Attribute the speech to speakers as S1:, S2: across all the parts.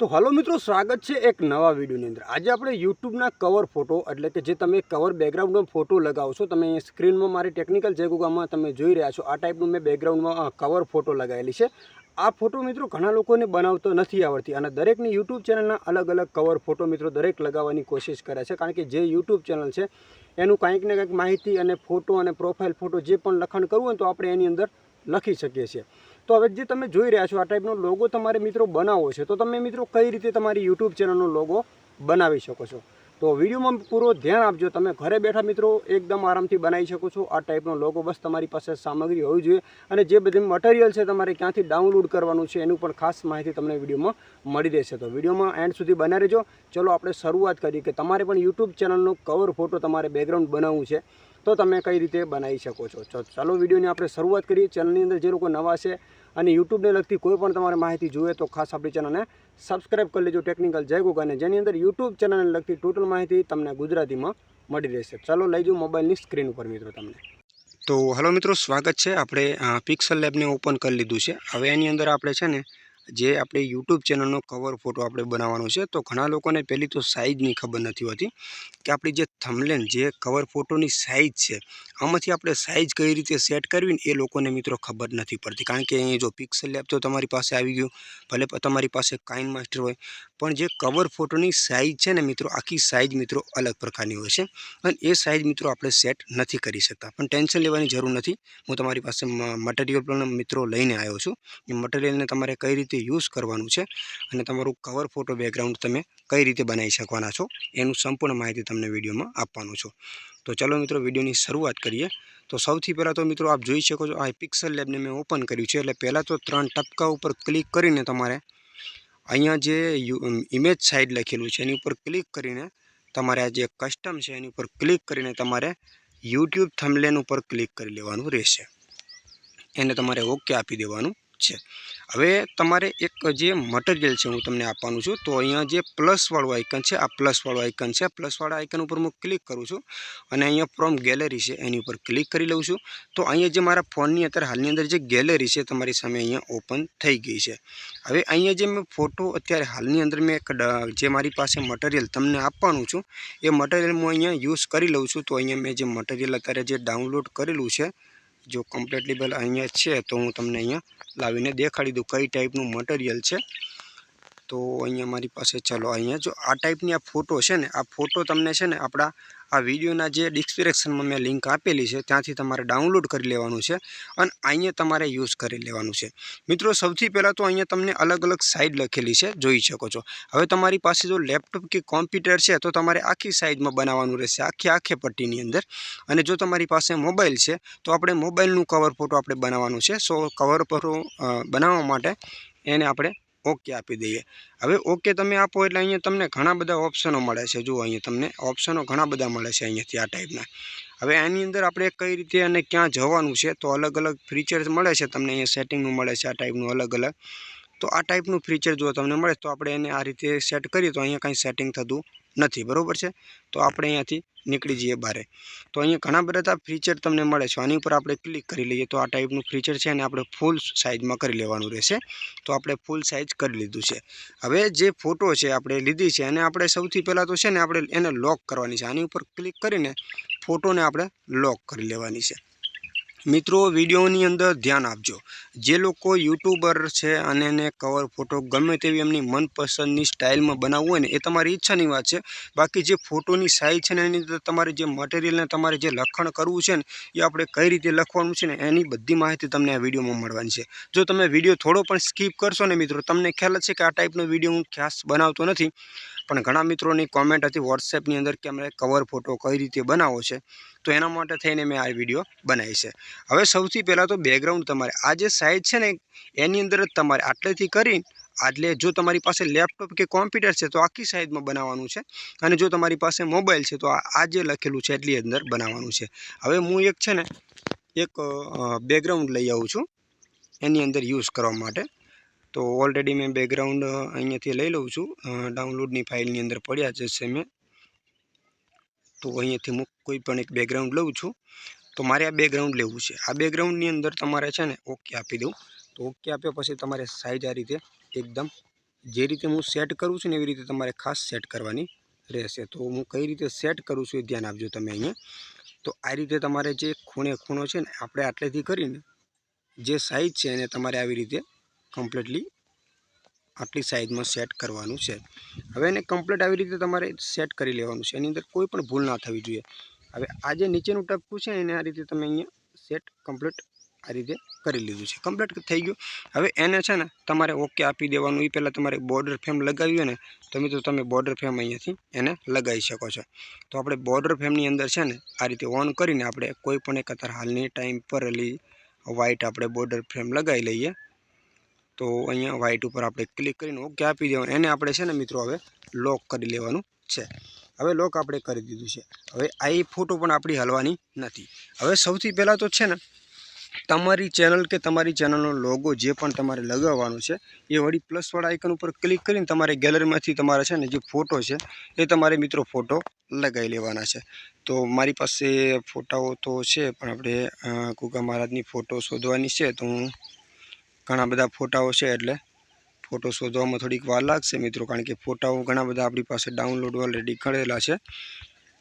S1: તો હલો મિત્રો, સ્વાગત છે એક નવા વિડીયોની અંદર. આજે આપણે યુટ્યુબના કવર ફોટો એટલે કે જે તમે કવર બેકગ્રાઉન્ડનો ફોટો લગાવશો, તમે સ્ક્રીનમાં મારી ટેકનિકલ જેગુગામાં તમે જોઈ રહ્યા છો, આ ટાઈપનું મેં બેકગ્રાઉન્ડમાં કવર ફોટો લગાવેલી છે. આ ફોટો મિત્રો ઘણા લોકોને બનાવતો નથી આવડતી અને દરેકની યુટ્યુબ ચેનલના અલગ અલગ કવર ફોટો મિત્રો દરેક લગાવવાની કોશિશ કરે છે, કારણ કે જે યુટ્યુબ ચેનલ છે, એનું કાંઈક ને કાંઈક માહિતી અને ફોટો અને પ્રોફાઇલ ફોટો જે પણ લખાણ કરવું હોય તો આપણે એની અંદર લખી શકીએ છીએ. તો હવે જે તમે જોઈ રહ્યા છો, આ ટાઈપનો લોગો તમારે મિત્રો બનાવવો છે, તો તમે મિત્રો કઈ રીતે તમારી યુટ્યુબ ચેનલનો લોગો બનાવી શકો છો? તો વિડીયોમાં પૂરો ધ્યાન આપજો, તમે ઘરે બેઠા મિત્રો એકદમ આરામથી બનાવી શકો છો. આ ટાઈપનો લોગો બસ તમારી પાસે સામગ્રી હોવી જોઈએ અને જે બધી મટીરિયલ છે તમારે ક્યાંથી ડાઉનલોડ કરવાનું છે એનું પણ ખાસ માહિતી તમને વિડીયોમાં મળી રહેશે. તો વિડીયોમાં એન્ડ સુધી બનાવી રહેજો. ચલો આપણે શરૂઆત કરીએ કે તમારે પણ યુટ્યુબ ચેનલનો કવર ફોટો તમારે બેકગ્રાઉન્ડ બનાવવું છે. તો તમે કઈ રીતે બનાવી શકો છો? તો ચાલો વિડીયોની આપણે શરૂઆત કરીએ. ચેનલની અંદર જે લોકો નવા છે અને યુટ્યુબને લગતી કોઈ પણ તમારે માહિતી જોઈએ તો ખાસ આપણી ચેનલને સબસ્ક્રાઈબ કરી લેજો ટેકનિકલ જય અને જેની અંદર યુટ્યુબ ચેનલને લગતી ટોટલ માહિતી તમને ગુજરાતીમાં મળી રહેશે. ચાલો લઈ જાઉં મોબાઈલની સ્ક્રીન ઉપર મિત્રો તમને. તો હલો મિત્રો, સ્વાગત છે. આપણે પિક્સલ લેબને ઓપન કરી લીધું છે. હવે એની અંદર આપણે છે ને જે આપણે યુટ્યુબ ચેનલનો કવર ફોટો આપણે બનાવવાનો છે, તો ઘણા લોકોને પહેલી તો સાઇઝની ખબર નથી હોતી કે આપણી જે થમલેન જે કવર ફોટોની સાઇઝ છે, આમાંથી આપણે સાઇઝ કઈ રીતે સેટ કરવી એ લોકોને મિત્રો ખબર નથી પડતી. કારણ કે અહીં જો પિક્સલ લેબ તો તમારી પાસે આવી ગયું, ભલે તમારી પાસે કાઇન માસ્ટર હોય પણ જે કવર ફોટોની સાઇઝ છે ને મિત્રો, આખી સાઇઝ મિત્રો અલગ પ્રકારની હોય છે. અને એ સાઇઝ મિત્રો આપણે સેટ નથી કરી શકતા. પણ ટેન્શન લેવાની જરૂર નથી. હું તમારી પાસે મટીરિયલ પણ મિત્રો લઈને આવ્યો છું. એ મટીરિયલને તમારે કઈ રીતે યુઝ કરવાનું છે અને તમારું કવર ફોટો બેકગ્રાઉન્ડ તમે કઈ રીતે બનાવી શકવાના છો, એનું સંપૂર્ણ માહિતી તમને વિડીયોમાં આપવાનું છું. તો ચલો મિત્રો, વિડીયોની શરૂઆત કરીએ. તો સૌથી પહેલાં તો મિત્રો, આપ જોઈ શકો છો, આ પિક્સલ લેબને મેં ઓપન કર્યું છે. એટલે પહેલાં તો ત્રણ ટપકા ઉપર ક્લિક કરીને તમારે અહીંયા જે ઇમેજ સાઇડ લખેલું છે, એની ઉપર ક્લિક કરીને તમારે જે કસ્ટમ છે, એની ઉપર ક્લિક કરીને તમારે યુટ્યુબ થમલેન ઉપર ક્લિક કરી લેવાનું રહેશે. એને તમારે ઓકે આપી દેવાનું. છે. હવે તમારે એક જે મટીરિયલ છે હું તમને આપવાનું છું, તો અહીંયા જે પ્લસવાળું આઇકન છે, આ પ્લસવાળું આઇકન છે. પ્લસવાળા આઇકન ઉપર હું ક્લિક કરું છું અને અહીંયા ફ્રોમ ગેલેરી છે, એની ઉપર ક્લિક કરી લઉં છું. તો અહીંયા જે મારા ફોનની અત્યારે હાલની અંદર જે ગેલેરી છે, તમારી સામે અહીંયા ઓપન થઈ ગઈ છે. હવે અહીંયા જે મેં ફોટો અત્યારે હાલની અંદર મેં એક જે મારી પાસે મટીરિયલ તમને આપવાનું છું, એ મટીરિયલ હું અહીંયા યુઝ કરી લઉં છું. તો અહીંયા મેં જે મટીરિયલ અત્યારે જે ડાઉનલોડ કરેલું છે જો કમ્પ્લેટલીબલ અહીંયા છે, તો હું તમને અહીંયા લાવીને દેખાડી દઉં કઈ ટાઈપનું મટીરિયલ છે. તો અહીંયા મારી પાસે, ચાલો અહીંયા જો આ ટાઈપની આ ફોટો છે ને, આ ફોટો તમને છે ને આપણા આ વિડીયોના જે ડિસ્ક્રિપ્શનમાં મેં લિંક આપેલી છે, ત્યાંથી તમારે ડાઉનલોડ કરી લેવાનું છે અને અહીંયા તમારે યુઝ કરી લેવાનું છે. મિત્રો, સૌથી પહેલાં તો અહીંયા તમને અલગ અલગ સાઇડ લખેલી છે, જોઈ શકો છો. હવે તમારી પાસે જો લેપટોપ કે કોમ્પ્યુટર છે, તો તમારે આખી સાઇઝમાં બનાવવાનું રહેશે, આખી આખી પટ્ટીની અંદર. અને જો તમારી પાસે મોબાઈલ છે, તો આપણે મોબાઈલનું કવર ફોટો આપણે બનાવવાનું છે. સો કવર ફોટો બનાવવા માટે એને આપણે ઓકે આપી દઈએ. હવે ઓકે તમે આપો એટલે અહીંયા તમને ઘણા બધા ઓપ્શનો મળે છે. જુઓ અહીંયા તમને ઓપ્શનો ઘણા બધા મળે છે અહીંયાથી આ ટાઈપના હવે આની અંદર આપણે કઈ રીતે અને ક્યાં જવાનું છે તો અલગ અલગ ફીચર્સ મળે છે તમને અહીંયા સેટિંગનું મળે છે આ ટાઈપનું અલગ અલગ. તો આ ટાઈપનું ફીચર જો તમને મળે તો આપણે એને આ રીતે સેટ કરીએ તો અહીંયા કાંઈ સેટિંગ થતું નથી, બરાબર છે? તો આપણે અહીંયાથી નીકળી જઈએ બારે. તો અહીંયા ઘણા બધા ફીચર તમને મળે છે. આની ઉપર આપણે ક્લિક કરી લઈએ તો આ ટાઈપનું ફીચર છે અને આપણે ફૂલ સાઇઝમાં કરી લેવાનું રહેશે. તો આપણે ફૂલ સાઇઝ કરી લીધું છે. હવે જે ફોટો છે આપણે લીધી છે અને આપણે સૌથી પહેલાં તો છે ને આપણે એને લોક કરવાની છે. આની ઉપર ક્લિક કરીને ફોટોને આપણે લોક કરી લેવાની છે. મિત્રો, વિડીયોની અંદર ધ્યાન આપજો. જે લોકો યુટ્યુબર છે અને એને કવર ફોટો ગમે તેવી એમની મનપસંદની સ્ટાઇલમાં બનાવવું હોય ને, એ તમારી ઈચ્છાની વાત છે. બાકી જે ફોટોની સાઇઝ છે ને, એની અંદર તમારે જે મટીરિયલને તમારે જે લખાણ કરવું છે ને, એ આપણે કઈ રીતે લખવાનું છે ને, એની બધી માહિતી તમને આ વિડીયોમાં મળવાની છે. જો તમે વીડિયો થોડો પણ સ્કીપ કરશો ને મિત્રો, તમને ખ્યાલ છે કે આ ટાઈપનો વીડિયો હું ખાસ બનાવતો નથી. પણ ઘણા મિત્રોની કોમેન્ટ હતી વોટ્સએપની અંદર કે અમે કવર ફોટો કઈ રીતે બનાવો છે. તો એના માટે થઈને મેં આ વીડિયો બનાવી છે. હવે સૌથી પહેલાં તો બેકગ્રાઉન્ડ તમારે. આ જે સાઇઝ છે ને, એની અંદર જ તમારે આટલેથી કરી એટલે જો તમારી પાસે લેપટોપ કે કોમ્પ્યુટર છે તો આખી સાઇઝમાં બનાવવાનું છે. અને જો તમારી પાસે મોબાઈલ છે તો આ જે લખેલું છે એટલી અંદર બનાવવાનું છે. હવે હું એક છે ને, એક બેકગ્રાઉન્ડ લઈ આવું છું એની અંદર યુઝ કરવા માટે. તો ઓલરેડી મેં બેકગ્રાઉન્ડ અહીંયાથી લઈ લઉં છું. ડાઉનલોડની ફાઇલની અંદર પડ્યા છે મેં. તો અહીંયાથી હું કોઈ પણ એક બેકગ્રાઉન્ડ લઉં છું. તો મારે આ બેકગ્રાઉન્ડ લેવું છે. આ બેકગ્રાઉન્ડની અંદર તમારે છે ને ઓકે આપી દઉં. તો ઓકે આપ્યા પછી તમારે સાઈઝ આ રીતે એકદમ જે રીતે હું સેટ કરું છું ને એવી રીતે તમારે ખાસ સેટ કરવાની રહેશે. તો હું કઈ રીતે સેટ કરું છું એ ધ્યાન આપજો તમે અહીંયા. તો આ રીતે તમારે જે ખૂણે ખૂણો છે ને આપણે આટલેથી કરીને જે સાઈઝ છે એને તમારે આવી રીતે કમ્પ્લીટલી આટલી સાઈઝમાં સેટ કરવાનું છે. હવે એને કમ્પ્લીટ આવી રીતે તમારે સેટ કરી લેવાનું છે. એની અંદર કોઈ પણ ભૂલ ના થવી જોઈએ. હવે આ જે નીચેનું ટપકું છે એને આ રીતે તમે અહીંયા સેટ કમ્પ્લીટ આ રીતે કરી લીધું છે. કમ્પ્લીટ થઈ ગયું. હવે એને છે ને, તમારે ઓકે આપી દેવાનું. એ પહેલાં તમારે બોર્ડર ફ્રેમ લગાવી હોય ને તો તમે બોર્ડર ફ્રેમ અહીંયાથી એને લગાવી શકો છો. તો આપણે બોર્ડર ફ્રેમની અંદર છે ને, આ રીતે ઓન કરીને આપણે કોઈ પણ એક અત્યારે હાલની ટાઈમ પર એલી વ્હાઇટ આપણે બોર્ડર ફ્રેમ લગાવી લઈએ. તો અહીંયા વ્હાઇટ ઉપર આપણે ક્લિક કરીને ઓકે આપી દેવાનું. એને આપણે છે ને મિત્રો હવે લોક કરી લેવાનું છે. હવે લોક આપણે કરી દીધું છે. હવે આ ફોટો પણ આપણી હલવાની નથી. હવે સૌથી પહેલાં તો છે ને તમારી ચેનલ કે તમારી ચેનલનો લોગો જે પણ તમારે લગાવવાનો છે, એ વળી પ્લસવાળા આઇકન ઉપર ક્લિક કરીને તમારે ગેલેરીમાંથી તમારે છે ને જે ફોટો છે, એ તમારે મિત્રો ફોટો લગાવી લેવાના છે. તો મારી પાસે ફોટાઓ તો છે, પણ આપણે કુકા મહારાજની ફોટો શોધવાની છે, તો હું ઘણા બધા ફોટાઓ છે એટલે ફોટો શોધવામાં થોડીક વાર લાગશે મિત્રો, કારણ કે ફોટાઓ ઘણા બધા આપણી પાસે ડાઉનલોડ ઓલરેડી કરેલા છે.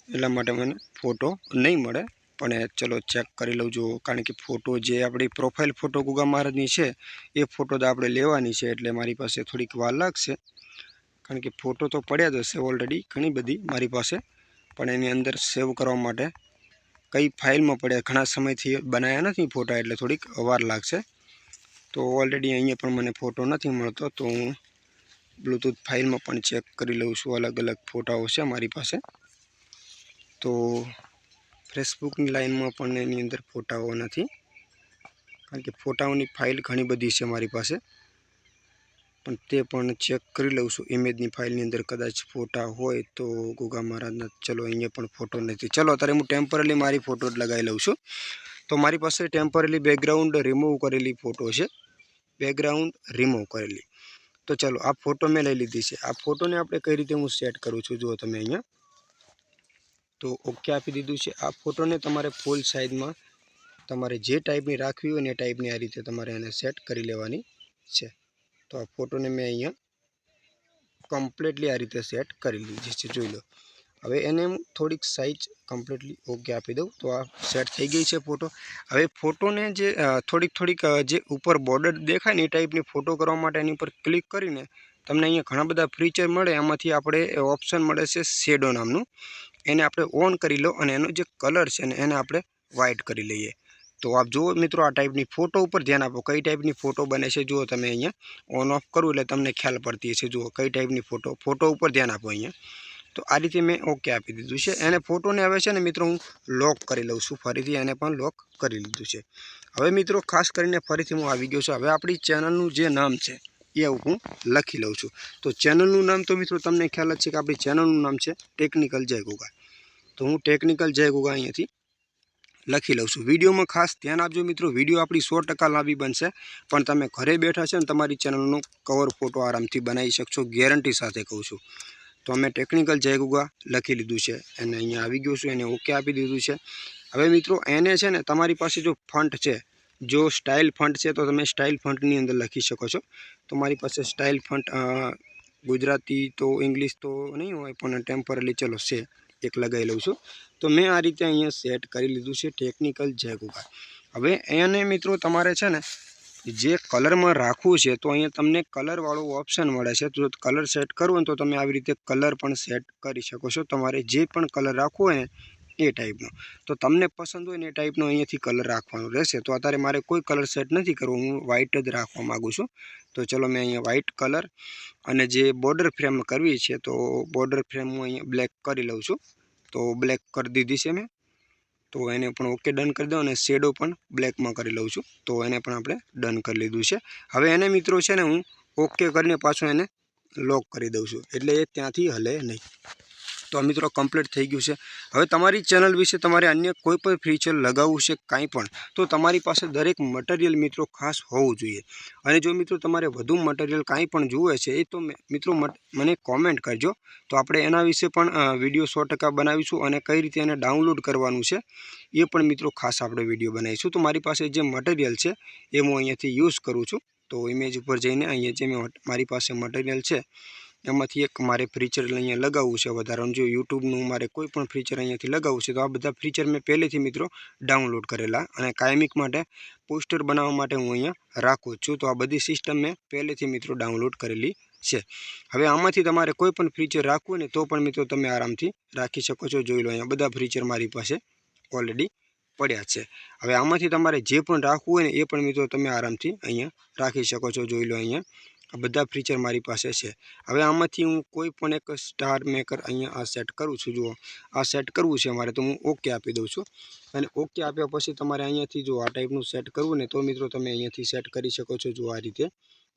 S1: એટલા માટે મને ફોટો નહીં મળે. પણ ચલો ચેક કરી લઉં જો, કારણ કે ફોટો જે આપણી પ્રોફાઇલ ફોટો ગુગા મહારાજની છે, એ ફોટો તો આપણે લેવાની છે એટલે મારી પાસે થોડીક વાર લાગશે. કારણ કે ફોટો તો પડ્યા જ હશે ઓલરેડી ઘણી બધી મારી પાસે, પણ એની અંદર સેવ કરવા માટે કઈ ફાઇલમાં પડ્યા ઘણા સમયથી બનાવ્યા નથી ફોટા એટલે થોડીક વાર લાગશે. તો ઓલરેડી અહીંયા પણ મને ફોટો નથી મળતો, તો હું બ્લૂટૂથ ફાઇલમાં પણ ચેક કરી લઉં છું, અલગ અલગ ફોટાઓ છે મારી પાસે. તો ફેસબુકની લાઈનમાં પણ એની અંદર ફોટાઓ નથી, કારણ કે ફોટાઓની ફાઇલ ઘણી બધી છે મારી પાસે. પણ તે પણ ચેક કરી લઉં છું ઇમેજની ફાઇલની અંદર કદાચ ફોટા હોય તો ગોગા મહારાજના, ચલો અહીંયા પણ ફોટો નથી. ચલો, અત્યારે હું ટેમ્પરરી મારી ફોટો લગાવી લઉં છું. તો મારી પાસે ટેમ્પરરી બેકગ્રાઉન્ડ રિમૂવ કરેલી ફોટો છે. બેકગ્રાઉન્ડ રિમૂવ કરેલી. તો ચલો, આ ફોટો મેં લઈ લીધી છે. આ ફોટોને આપણે કઈ રીતે હું સેટ કરું છું, જુઓ તમે અહીંયા. તો ઓકે આપી દીધું છે. આ ફોટોને તમારે ફૂલ સાઇઝમાં તમારે જે ટાઈપની રાખવી હોય એ ટાઈપની આ રીતે તમારે એને સેટ કરી લેવાની છે. તો આ ફોટોને મેં અહીંયા કમ્પ્લીટલી આ રીતે સેટ કરી લીધી છે. જોઈ લો. હવે એને હું થોડીક સાઇઝ કમ્પ્લીટલી ઓકે આપી દઉં. તો આ સેટ થઈ ગઈ છે ફોટો હવે ફોટોને જે થોડીક થોડીક જે ઉપર બોર્ડર દેખાય ને એ ટાઈપની ફોટો કરવા માટે એની ઉપર ક્લિક કરીને તમને અહીંયા ઘણા બધા ફીચર મળે. એમાંથી આપણે ઓપ્શન મળે છે શેડો નામનું. એને આપણે ઓન કરી લો અને એનો જે કલર છે ને એને આપણે વ્હાઇટ કરી લઈએ. તો આપ જુઓ મિત્રો આ ટાઈપની ફોટો ઉપર ધ્યાન આપો. કઈ ટાઈપની ફોટો બને છે જુઓ તમે અહીંયા. ઓન ઓફ કરું એટલે તમને ખ્યાલ પડતી હશે. જુઓ કઈ ટાઈપની ફોટો ફોટો ઉપર ધ્યાન આપો અહીંયા. તો આ રીતે મેં ઓકે આપી દીધું છે. એને ફોટોને હવે છે ને મિત્રો હું લોક કરી લઉં છું. ફરીથી એને પણ લોક કરી લીધું છે. હવે મિત્રો ખાસ કરીને ફરીથી હું આવી ગયો છું. હવે આપણી ચેનલનું જે નામ છે એ હું લખી લઉં છું. તો ચેનલનું નામ તો મિત્રો તમને ખ્યાલ જ છે કે આપણી ચેનલનું નામ છે ટેકનિકલ જય ગોગા. તો હું ટેકનિકલ જય ગોગા અહીંયાથી લખી લઉં છું. વિડીયોમાં ખાસ ધ્યાન આપજો મિત્રો. વીડિયો આપણી સો ટકા લાંબી બનશે. પણ તમે ઘરે બેઠા છે ને તમારી ચેનલનો કવર ફોટો આરામથી બનાવી શકશો. ગેરંટી સાથે કહું છું. તો અમે ટેકનિકલ જયગુગા લખી લીધું છે. અને અહીંયા આવી ગયું છું, એને ઓકે આપી દીધું છે. હવે મિત્રો, એને છે ને તમારી પાસે જો ફંટ છે, જો સ્ટાઇલ ફંટ છે, તો તમે સ્ટાઇલ ફંટની અંદર લખી શકો છો. તો મારી પાસે સ્ટાઇલ ફંટ ગુજરાતી તો ઇંગ્લિશ તો નહીં હોય, પણ ટેમ્પરરી ચલો છે, એક લગાવી લઉં છું. તો મેં આ રીતે અહીંયા સેટ કરી લીધું છે ટેકનિકલ જયગુગા. હવે એને મિત્રો તમારે છે ને જે કલરમાં રાખવું છે, તો અહીંયા તમને કલરવાળો ઓપ્શન મળે છે. તો કલર સેટ કરવો તો તમે આવી રીતે કલર પણ સેટ કરી શકો છો. તમારે જે પણ કલર રાખવો હોય ને એ ટાઈપનો તો તમને પસંદ હોય ને એ ટાઈપનો અહીંયાથી કલર રાખવાનો રહેશે. તો અત્યારે મારે કોઈ કલર સેટ નથી કરવો, હું વ્હાઇટ જ રાખવા માગું છું. તો ચલો મેં અહીંયા વ્હાઇટ કલર અને જે બોર્ડર ફ્રેમ કરવી છે, તો બોર્ડર ફ્રેમ હું અહીંયા બ્લેક કરી લઉં છું. તો બ્લેક કરી દીધી છે મેં. તો એને પણ ઓકે ડન કરી દો અને શેડો પણ બ્લેકમાં કરી લઉં છું. તો એને પણ આપણે ડન કરી લીધું છે. હવે એને મિત્રો છે ને, હું ઓકે કરીને પાછું એને લોક કરી દઉં છું. એટલે એ ત્યાંથી હલે નહીં. તો આ મિત્રો કમ્પ્લીટ થઈ ગયું છે. હવે તમારી ચેનલ વિશે તમારે અન્ય કોઈ પણ ફીચર લગાવવું છે કાંઈ પણ, તો તમારી પાસે દરેક મટીરિયલ મિત્રો ખાસ હોવું જોઈએ. અને જો મિત્રો તમારે વધુ મટીરિયલ કાંઈ પણ જુએ છે, એ તો મિત્રો મને કોમેન્ટ કરજો. તો આપણે એના વિશે પણ વીડિયો સો બનાવીશું અને કઈ રીતે એને ડાઉનલોડ કરવાનું છે, એ પણ મિત્રો ખાસ આપણે વીડિયો બનાવીશું. તો મારી પાસે જે મટીરિયલ છે, એ હું અહીંયાથી યુઝ કરું છું. તો ઇમેજ ઉપર જઈને અહીંયા જે મેં, મારી પાસે મટીરિયલ છે એમાંથી એક મારે ફીચર અહીંયા લગાવવું છે વધારાનું જો યુટ્યુબનું મારે કોઈ પણ ફીચર અહીંયાથી લગાવવું છે, તો આ બધા ફીચર મેં પહેલેથી મિત્રો ડાઉનલોડ કરેલા. અને કાયમિક માટે પોસ્ટર બનાવવા માટે હું અહીંયા રાખું છું. તો આ બધી સિસ્ટમ મેં પહેલેથી મિત્રો ડાઉનલોડ કરેલી છે. હવે આમાંથી તમારે કોઈ પણ ફીચર રાખવું ને, તો પણ મિત્રો તમે આરામથી રાખી શકો છો. જોઈ લો અહીંયા બધા ફીચર મારી પાસે ઓલરેડી પડ્યા છે. હવે આમાંથી તમારે જે પણ રાખવું હોય ને, એ પણ મિત્રો તમે આરામથી અહીંયા રાખી શકો છો. જોઈ લો અહીંયા આ બધા ફીચર મારી પાસે છે. હવે આમાંથી હું કોઈ પણ એક સ્ટાર મેકર અહીંયા આ સેટ કરું છું. જુઓ, આ સેટ કરવું છે મારે, તો હું ઓકે આપી દઉં છું. અને ઓકે આપ્યા પછી તમારે અહીંયાથી જો આ ટાઈપનું સેટ કરવું ને તો મિત્રો તમે અહીંયાથી સેટ કરી શકો છો. જો આ રીતે.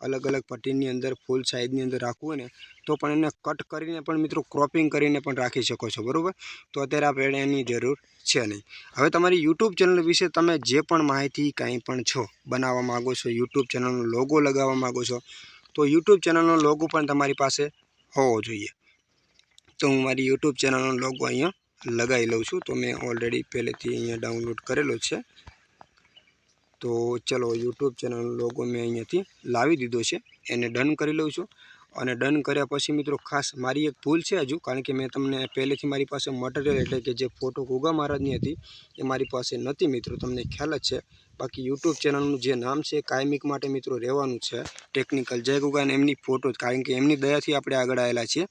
S1: અલગ અલગ પટ્ટીની અંદર ફૂલ સાઇઝની અંદર રાખવું ને, તો પણ એને કટ કરીને પણ મિત્રો ક્રોપિંગ કરીને પણ રાખી શકો છો. બરાબર? તો અત્યારે આ પેડાની જરૂર છે નહીં. હવે તમારી યુટ્યુબ ચેનલ વિશે તમે જે પણ માહિતી કાંઈ પણ છો બનાવવા માગો છો યુટ્યુબ ચેનલનો લોગો લગાવવા માગો છો તો યુટ્યુબ ચેનલનો લોગો પણ તમારી પાસે હોવો જોઈએ. તો હું મારી યુટ્યુબ ચેનલનો લોગો અહીંયા લગાવી લઉં છું. તો મેં ઓલરેડી પહેલેથી અહીંયા ડાઉનલોડ કરેલો છે. તો ચલો યુટ્યુબ ચેનલનો લોગો મેં અહીંયાથી લાવી દીધો છે. એને ડન કરી લઉં છું. અને ડન કર્યા પછી મિત્રો ખાસ મારી એક ભૂલ છે હજુ, કારણ કે મેં તમને પહેલેથી મારી પાસે મટીરિયલ એટલે કે જે ફોટો ગોગા મહારાજની હતી, એ મારી પાસે નથી મિત્રો, તમને ખ્યાલ જ છે. બાકી યુટ્યુબ ચેનલનું જે નામ છે કાયમિક માટે મિત્રો રહેવાનું છે ટેકનિકલ જય ગોગા અને એમની ફોટો જ, કારણ કે એમની દયાથી આપણે આગળ આવેલા છીએ.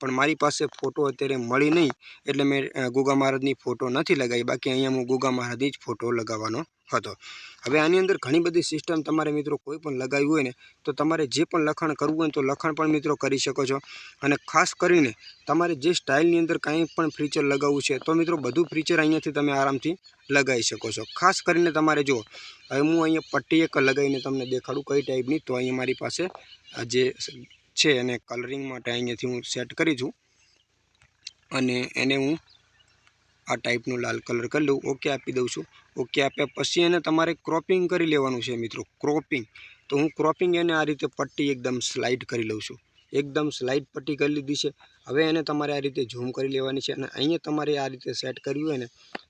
S1: પણ મારી પાસે ફોટો અત્યારે મળી નહીં, એટલે મેં ગોગા મહારાજની ફોટો નથી લગાવી, બાકી અહીંયા હું ગોગા મહારાજની જ ફોટો લગાવવાનો હતો. હવે આની અંદર ઘણી બધી સિસ્ટમ તમારે મિત્રો કોઈ પણ લગાવી હોય ને, તો તમારે જે પણ લખાણ કરવું હોય તો લખાણ પણ મિત્રો કરી શકો છો. અને ખાસ કરીને તમારે જે સ્ટાઇલની અંદર કાંઈ પણ ફીચર લગાવવું છે, તો મિત્રો બધું ફીચર અહીંયાથી તમે આરામથી લગાવી શકો છો. ખાસ કરીને તમારે જો હવે હું અહીંયા પટ્ટી એક લગાવીને તમને દેખાડું કઈ ટાઈપની તો અહીંયા મારી પાસે જે છે એને કલરિંગ માટે અહીંયાથી હું સેટ કરી છું. અને એને હું આ ટાઈપનું લાલ કલર કરી લઉં ઓકે આપી દઉં છું. ઓકે આપ્યા પછી એને તમારે ક્રોપિંગ કરી લેવાનું છે મિત્રો. ક્રોપિંગ તો હું ક્રોપિંગ એને આ રીતે પટ્ટી એકદમ સ્લાઇડ કરી લઉં છું. એકદમ સ્લાઇડ પટ્ટી કરી લીધી છે. હવે એને તમારે આ રીતે ઝૂમ કરી લેવાની છે અને અહીંયા તમારે આ રીતે સેટ કર્યું હોય ને,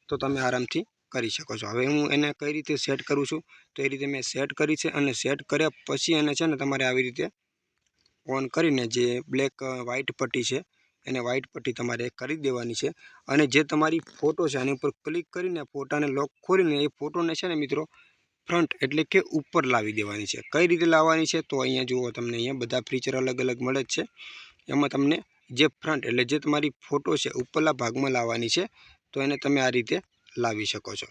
S1: તો તમે આરામથી કરી શકો છો. હવે હું એને કઈ રીતે સેટ કરું છું? તો એ રીતે મેં સેટ કરી છે અને સેટ કર્યા પછી એને છે ને તમારે આવી રીતે ઓન કરીને જે બ્લેક વ્હાઇટ પટ્ટી છે એને વ્હાઇટ પટ્ટી તમારે કરી દેવાની છે. અને જે તમારી ફોટો છે, આની ઉપર ક્લિક કરીને ફોટાને લોક ખોલીને એ ફોટોને છે ને મિત્રો ફ્રન્ટ એટલે કે ઉપર લાવી દેવાની છે. કઈ રીતે લાવવાની છે? તો અહીંયા જુઓ, તમને અહીંયા બધા ફીચર અલગ અલગ મળે જ છે. એમાં તમને જે ફ્રન્ટ એટલે જે તમારી ફોટો છે, ઉપરલા ભાગમાં લાવવાની છે, તો એને તમે આ રીતે લાવી શકો છો.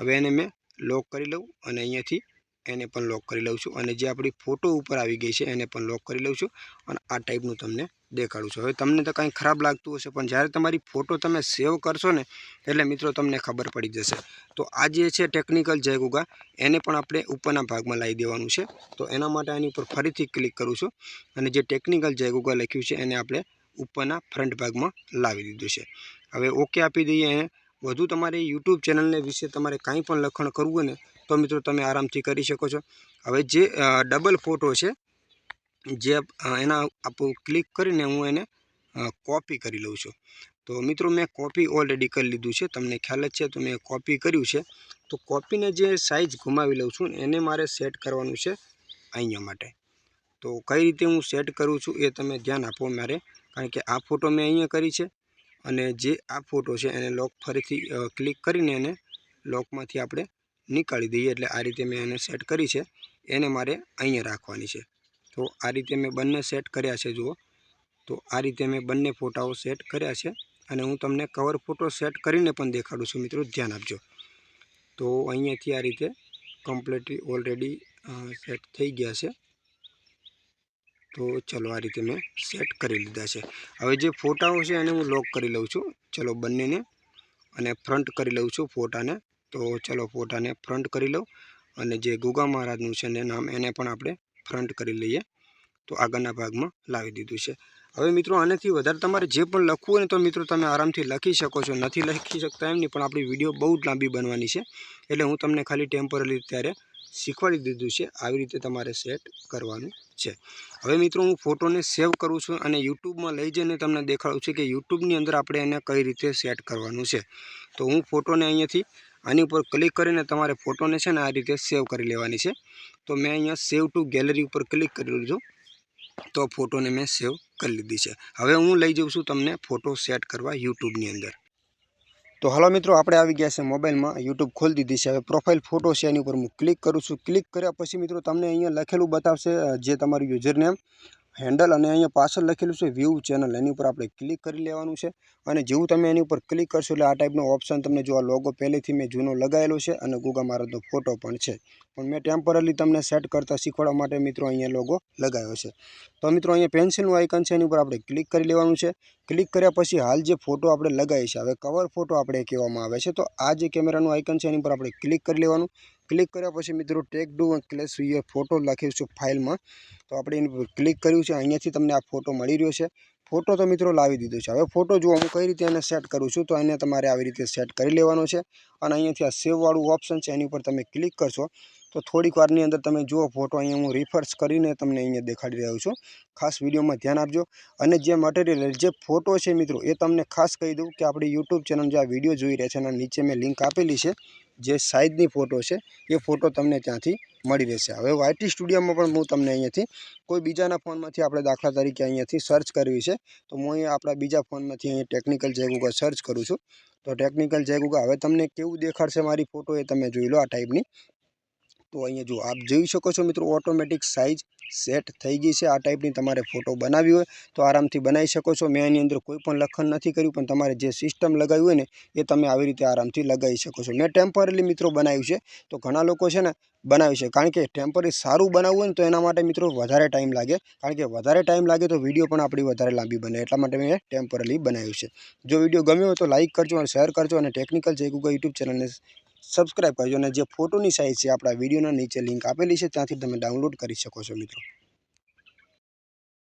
S1: હવે એને મેં લોક કરી લઉં અને અહીંયાથી એને પણ લોક કરી લઉં છું. અને જે આપણી ફોટો ઉપર આવી ગઈ છે, એને પણ લોક કરી લઉં છું. અને આ ટાઈપનું તમને દેખાડું છું. હવે તમને તો કાંઈ ખરાબ લાગતું હશે, પણ જ્યારે તમારી ફોટો તમે સેવ કરશો ને, એટલે મિત્રો તમને ખબર પડી જશે. તો આ જે છે ટેકનિકલ જયગુગા, એને પણ આપણે ઉપરના ભાગમાં લાવી દેવાનું છે. તો એના માટે આની ઉપર ફરીથી ક્લિક કરું છું અને જે ટેકનિકલ જયગુગા લખ્યું છે, એને આપણે ઉપરના ફ્રન્ટ ભાગમાં લાવી દીધું છે. હવે ઓકે આપી દઈએ એને. વધુ તમારે યુટ્યુબ ચેનલને વિશે તમારે કાંઈ પણ લખાણ કરવું હોય ને, તો મિત્રો તમે આરામથી કરી શકો છો. હવે જે ડબલ ફોટો છે જે એના આપણું ક્લિક કરીને હું એને કોપી કરી લઉં છું. તો મિત્રો મેં કોપી ઓલરેડી કરી લીધું છે. તમને ખ્યાલ જ છે તો મેં કોપી કર્યું છે. તો કોપીને જે સાઇઝ ઘુમાવી લઉં છું, એને મારે સેટ કરવાનું છે અહીંયા માટે. તો કઈ રીતે હું સેટ કરું છું એ તમે ધ્યાન આપો મારે. કારણ કે આ ફોટો મેં અહીંયા કરી છે અને જે આ ફોટો છે એને લોક ફરીથી ક્લિક કરીને એને લોકમાંથી આપણે નીકાળી દઈએ. એટલે આ રીતે મેં એને સેટ કરી છે. એને મારે અહીંયા રાખવાની છે. તો આ રીતે મેં બંને સેટ કર્યા છે, જુઓ. તો આ રીતે મેં બંને ફોટાઓ સેટ કર્યા છે અને હું તમને કવર ફોટો સેટ કરીને પણ દેખાડું છું, મિત્રો. ધ્યાન આપજો. તો અહીંયાથી આ રીતે કમ્પ્લીટલી ઓલરેડી સેટ થઈ ગયા છે. તો ચલો આ રીતે મેં સેટ કરી લીધા છે. હવે જે ફોટાઓ છે એને હું લોક કરી લઉં છું. ચલો બંનેને અને ફ્રન્ટ કરી લઉં છું ફોટાને. તો ચલો ફોટાને ફ્રન્ટ કરી લઉં અને જે ગુગા મહારાજનું છે ને નામ, એને પણ આપણે ફ્રન્ટ કરી લઈએ, તો આગળના ભાગમાં લાવી દીધું છે. હવે મિત્રો, આનાથી વધારે તમારે જે પણ લખવું હોય ને, તો મિત્રો તમે આરામથી લખી શકો છો. નથી લખી શકતા એમ નહીં, પણ આપણી વીડિયો બહુ લાંબી બનવાની છે. એટલે હું તમને ખાલી ટેમ્પરરી ત્યારે શીખવાડી દીધું છે, આવી રીતે તમારે સેટ કરવાનું છે. હવે મિત્રો, હું ફોટોને સેવ કરું છું અને યુટ્યુબમાં લઈ જઈને તમને દેખાડું છું કે યુટ્યુબની અંદર આપણે એને કઈ રીતે સેટ કરવાનું છે. તો હું ફોટોને અહીંયાથી આની ઉપર ક્લિક કરીને તમારે ફોટોને છે ને આ રીતે સેવ કરી લેવાની છે. તો મેં અહીંયા સેવ ટુ ગેલેરી ઉપર ક્લિક કરી લીધું. તો ફોટોને મેં સેવ કરી લીધી છે. હવે હું લઈ જાઉં છું તમને ફોટો સેટ કરવા યુટ્યુબની અંદર. તો હાલો મિત્રો, આપણે આવી ગયા છે મોબાઈલમાં યુટ્યુબ ખોલી દીધી છે. હવે પ્રોફાઇલ ફોટો છે એની ઉપર હું ક્લિક કરું છું. ક્લિક કર્યા પછી મિત્રો તમને અહીંયા લખેલું બતાવશે જે તમારું યુઝર નેમ હેન્ડલ અને અહીંયા પાછળ લખેલું છે વ્યૂ ચેનલ એની ઉપર આપણે ક્લિક કરી લેવાનું છે. અને જેવું તમે એની ઉપર ક્લિક કરશો એટલે આ ટાઈપનો ઓપ્શન તમને જો આ લોગો પહેલેથી મેં જૂનો લગાવેલો છે અને ગુગા મહારાજનો ફોટો પણ છે. પણ મેં ટેમ્પરરી તમને સેટ કરતાં શીખવાડવા માટે મિત્રો અહીંયા લોગો લગાવ્યો છે. તો મિત્રો અહીંયા પેન્સિલનું આઇકન છે, એની ઉપર આપણે ક્લિક કરી લેવાનું છે. ક્લિક કર્યા પછી હાલ જે ફોટો આપણે લગાવી છે હવે કવર ફોટો આપણે કહેવામાં આવે છે. તો આ જે કેમેરાનું આઇકન છે, એની પર આપણે ક્લિક કરી લેવાનું. ક્લિક કર્યા પછી મિત્રો ટેક ડુ ક્લેસ એ ફોટો લખ્યું છે ફાઇલમાં. તો આપણે એની ક્લિક કર્યું છે, અહીંયાથી તમને આ ફોટો મળી રહ્યો છે. ફોટો તો મિત્રો લાવી દીધો છે. હવે ફોટો જો હું કઈ રીતે એને સેટ કરું છું, તો એને તમારે આવી રીતે સેટ કરી લેવાનો છે. અને અહીંયાથી આ સેવવાળું ઓપ્શન છે, એની ઉપર તમે ક્લિક કરશો, તો થોડીક વારની અંદર તમે જુઓ ફોટો અહીંયા હું રિફર્સ કરીને તમને અહીંયા દેખાડી રહ્યો છું. ખાસ વિડીયોમાં ધ્યાન આપજો. અને જે મટીરિયલ જે ફોટો છે મિત્રો, એ તમને ખાસ કહી દઉં કે આપણી યુટ્યુબ ચેનલ જે આ વીડિયો જોઈ રહ્યા છે, એના નીચે મેં લિંક આપેલી છે. જે સાઇઝની ફોટો છે, એ ફોટો તમને ત્યાંથી મળી રહેશે. હવે વાયટી સ્ટુડિયોમાં પણ હું તમને અહીંયાથી કોઈ બીજાના ફોનમાંથી આપણે દાખલા તરીકે અહીંયાથી સર્ચ કરવી છે, તો હું અહીંયા આપણા બીજા ફોનમાંથી અહીંયા ટેકનિકલ જે ગૂગલ સર્ચ કરું છું. તો ટેકનિકલ જે ગૂગલ હવે તમને કેવું દેખાડશે મારી ફોટો એ તમે જોઈ લો આ ટાઈપની. તો અહીંયા જો આપ જોઈ શકો છો મિત્રો ઓટોમેટિક સાઇઝ સેટ થઈ ગઈ છે. આ ટાઈપની તમારે ફોટો બનાવી હોય તો આરામથી બનાવી શકો છો. મેં એની અંદર કોઈ પણ લખન નથી કર્યું, પણ તમારે જે સિસ્ટમ લગાવી હોય ને, એ તમે આવી રીતે આરામથી લગાવી શકો છો. મેં ટેમ્પરરી મિત્રો બનાવ્યું છે, તો ઘણા લોકો છે ને બનાવી છે. કારણ કે ટેમ્પરરી સારું બનાવવું હોય ને, તો એના માટે મિત્રો વધારે ટાઈમ લાગે. કારણ કે વધારે ટાઈમ લાગે તો વીડિયો પણ આપણી વધારે લાંબી બને. એટલા માટે મેં ટેમ્પરરી બનાવ્યું છે. જો વીડિયો ગમ્યો હોય તો લાઇક કરજો અને શેર કરજો અને ટેકનિકલ જે ગૂગલ યુટ્યુબ ચેનલને સબસ્ક્રાઈબ કરજો અને જે ફોટોની સાઇઝ છે આપણા વિડીયોના નીચે લિંક આપેલી છે, ત્યાંથી તમે ડાઉનલોડ કરી શકો છો મિત્રો.